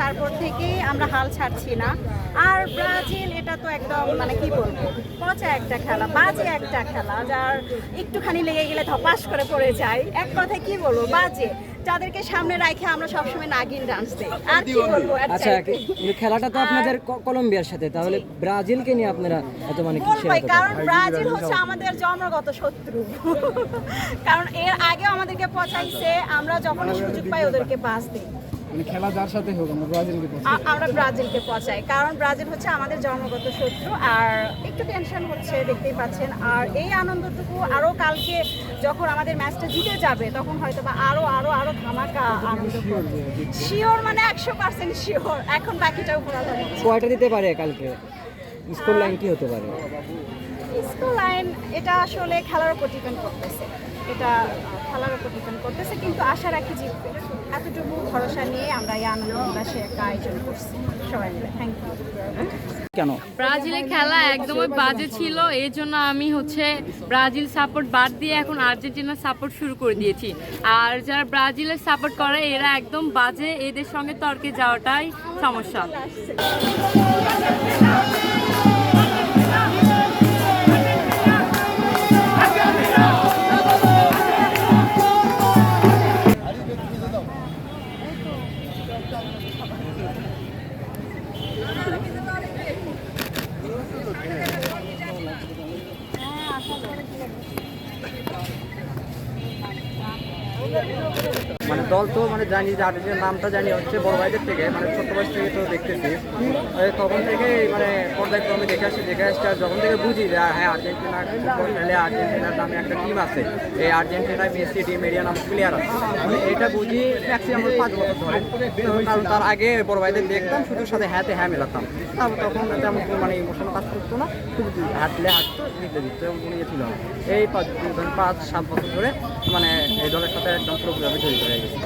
তারপর থেকেই আমরা হাল ছাড়ছি না। আর ব্রাজিল এটা তো একদম মানে কি বলব পচা একটা খেলা বাজে একটা খেলা যার একটুখানি লেগে গেলে ধপাস করে পড়ে যায়। এক কথায় কি বলব বাজে। যাদেরকে সামনে রাখে আমরা সবসময় নাগিন ডান্স দেই। আচ্ছা খেলাটা তো আপনাদের কলম্বিয়ার সাথে তাহলে ব্রাজিলকে নিয়ে আপনারা এত মানে কারণ ব্রাজিল হচ্ছে আমাদের জন্মগত শত্রু। কারণ এর আগেও আমাদেরকে পচাইছে আমরা যখন সুযোগ পাই ওদেরকে বাস দিই। মানে খেলা যার সাথে হোক আমরা ব্রাজিলকে আমরা ব্রাজিলকে পচাই। কারণ ব্রাজিল হচ্ছে আমাদের জন্মগত শত্রু আর একটু টেনশন হচ্ছে দেখতেই পাচ্ছেন। আর এই আনন্দটুকু আরও কালকে যখন আমাদের ম্যাচটা জিতে যাবে তখন হয়তো বা আরও আরও আরও ধামাকা আনন্দ শিওর মানে একশো পার্সেন্ট শিওর এখন বাকিটা উপর আল্লাহ দিচ্ছে। কয়টা দিতে পারে কালকে? স্কোর লাইন কি হতে পারে? স্কুল লাইন এটা আসলে খেলার উপর ডিপেন্ড করতেছে। এটা খেলার উপর ডিপেন্ড করতেছে কিন্তু আশা রাখি জিতবে এতটুকু ভরসা নিয়ে আমরা এই আনন্দ উল্লাসে একটা আয়োজন করছি। সবাই মিলে থ্যাংক ইউ কেন? ব্রাজিলের খেলা একদমই বাজে ছিল এই জন্য আমি হচ্ছে ব্রাজিল সাপোর্ট বাদ দিয়ে এখন আর্জেন্টিনার সাপোর্ট শুরু করে দিয়েছি। আর যারা ব্রাজিলের সাপোর্ট করে এরা একদম বাজে এদের সঙ্গে তর্কে যাওয়াটাই সমস্যা। দল তো মানে জানি যে আর্জেন্টিনার নামটা জানি হচ্ছে বড় ভাইদের থেকে মানে ছোট বয়স থেকে তো দেখতেছি। তখন থেকে মানে পর্যায়ক্রমে দেখে আসছি দেখে আসছি আর যখন থেকে বুঝি যে হ্যাঁ আর্জেন্টিনা ফুটবল খেলে আর্জেন্টিনার নামে একটা টিম আছে। এই আর্জেন্টিনায় মেসি টিম এরিয়া নাম প্লেয়ার আছে। মানে এটা বুঝি ম্যাক্সিমাম পাঁচ বছর ধরে। কারণ তার আগে বড় ভাইদের দেখতাম, শুধু সাথে হ্যাঁতে হ্যাঁ মেলাতাম। তারপর তখন তেমন কোনো মানে ইমোশন কাজ করতো না শুধু হাঁটলে হাঁটতো নিতে দিত এবং কোনো ইয়ে ছিল না এই পাঁচ ধরেন পাঁচ সাত বছর ধরে মানে এই দলের সাথে একদম পুরোপুরি জড়িত হয়ে গেছে।